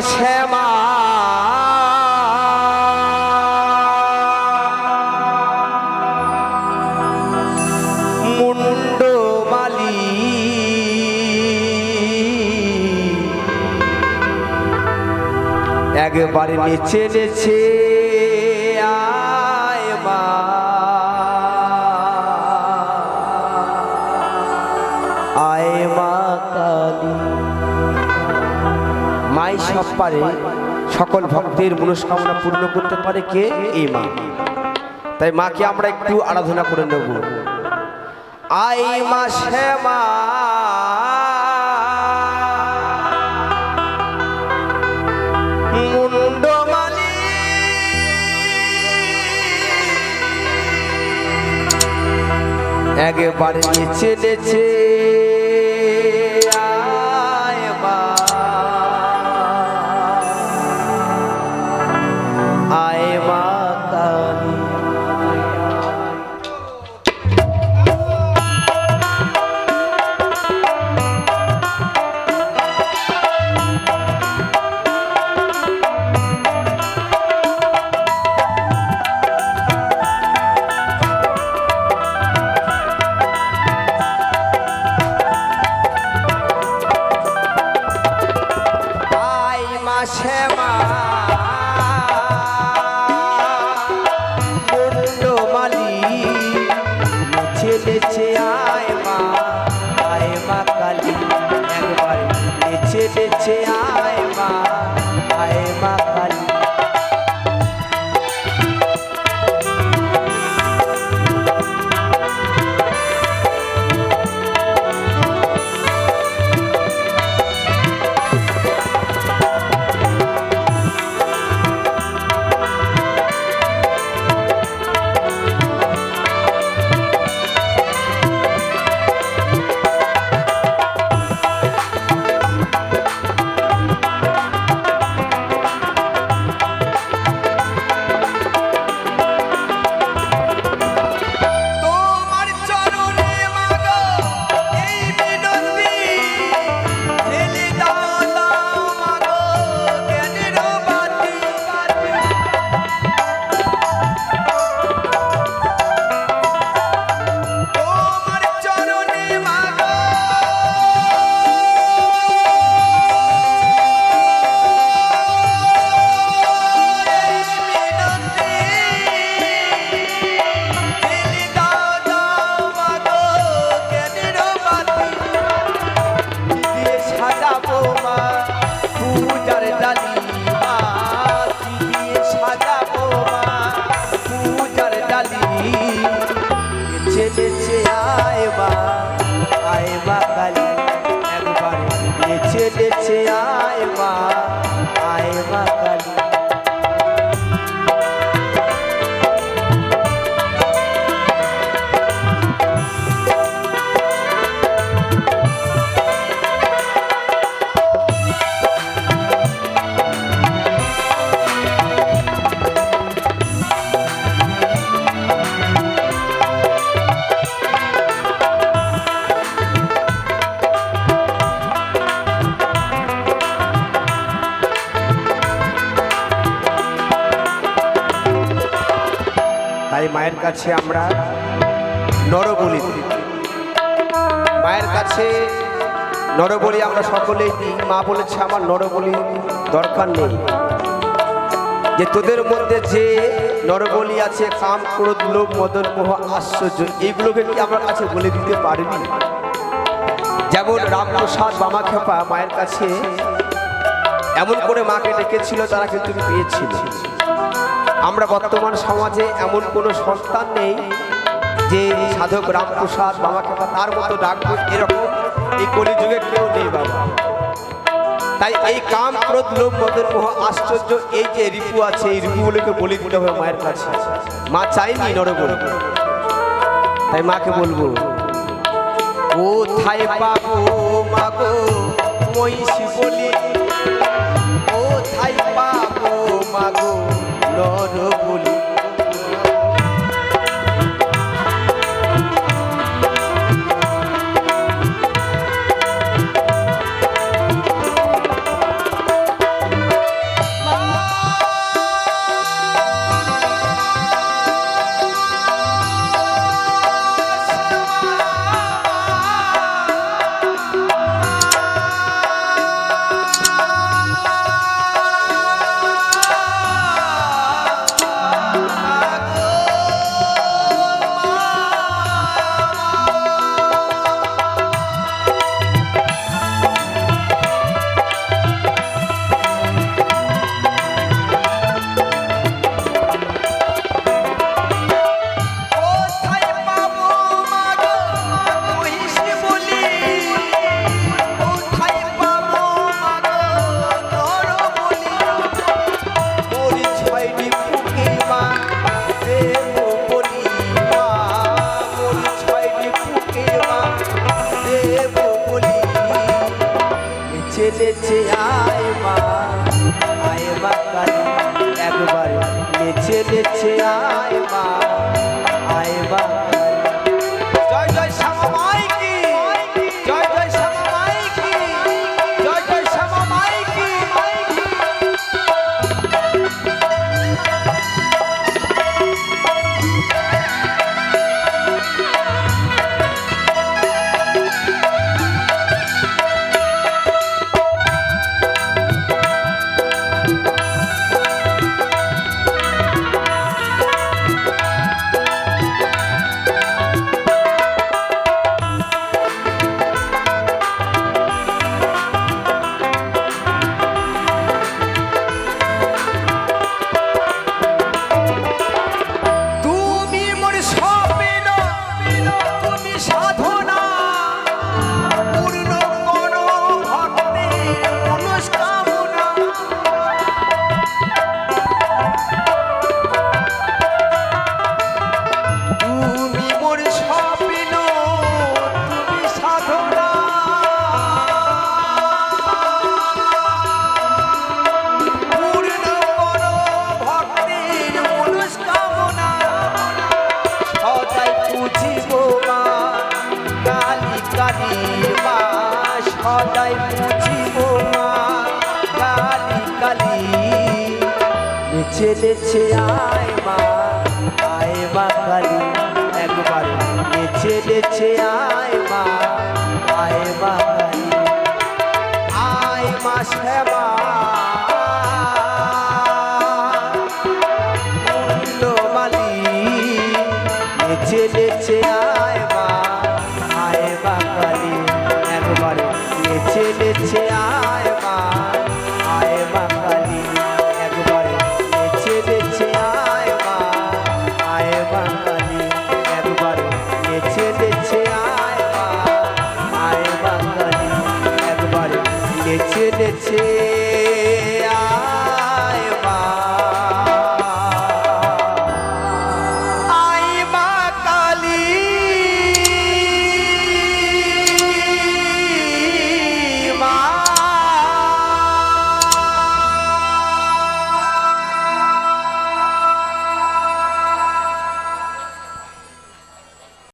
শ্যামা একবারে নেচে নেচে আয় মা। আয় মা কালী। মাই সব পারে। সকল ভক্তের মনস্কামনা পূর্ণ করতে পারে কে? এই মা। তাই মাকে আমরা একটু আরাধনা করে নেব। আই মা শ্যামা একবারে নেচে নেচে কালী একবার নেচে নেচে আয় মা আয় মা মায়ের কাছে আমরা নরবলি দিই। মায়ের কাছে নরবলি আমরা সকলেই দিই। মা বলেছে, আমার নরবলি দরকার নেই। যে তোদের মধ্যে যে নরবলি আছে, কাম ক্রোধ লোভ মদন, মোহ, আশ্চর্য এইগুলোকে কি আমার কাছে বলে দিতে পারবি যেমন রামপ্রসাদ বামা খেপা মায়ের কাছে এমন করে মাকে ডেকেছিল তারা কিন্তু পেয়েছিল। আমরা বর্তমান সমাজে এমন কোনো সন্তান নেই যে সাধক রামপ্রসাদ বাবা খেপা তার মতো ডাকবো এরকম এই কলিযুগে কেউ নেই বাবা। তাই এই কাম ক্রোধ লোভ মদন মোহ আশ্চর্য, এই যে রিপু আছে, এই রিপুগুলোকে বলি দিতে হবে মায়ের কাছে। মা চাইনি নরবলি। তাই মাকে বলব থাই পাবো মাগো মহিষী বলি? থাই পাবো মাগো নর বলি। নেচে আয় মা আয় মা কালী একবার নেচে নেচে আয়। নেচে আয় মা আয় মা কালী একবার আয় মা আয় মা কালী আয় মা শ্যামা। মালি আয়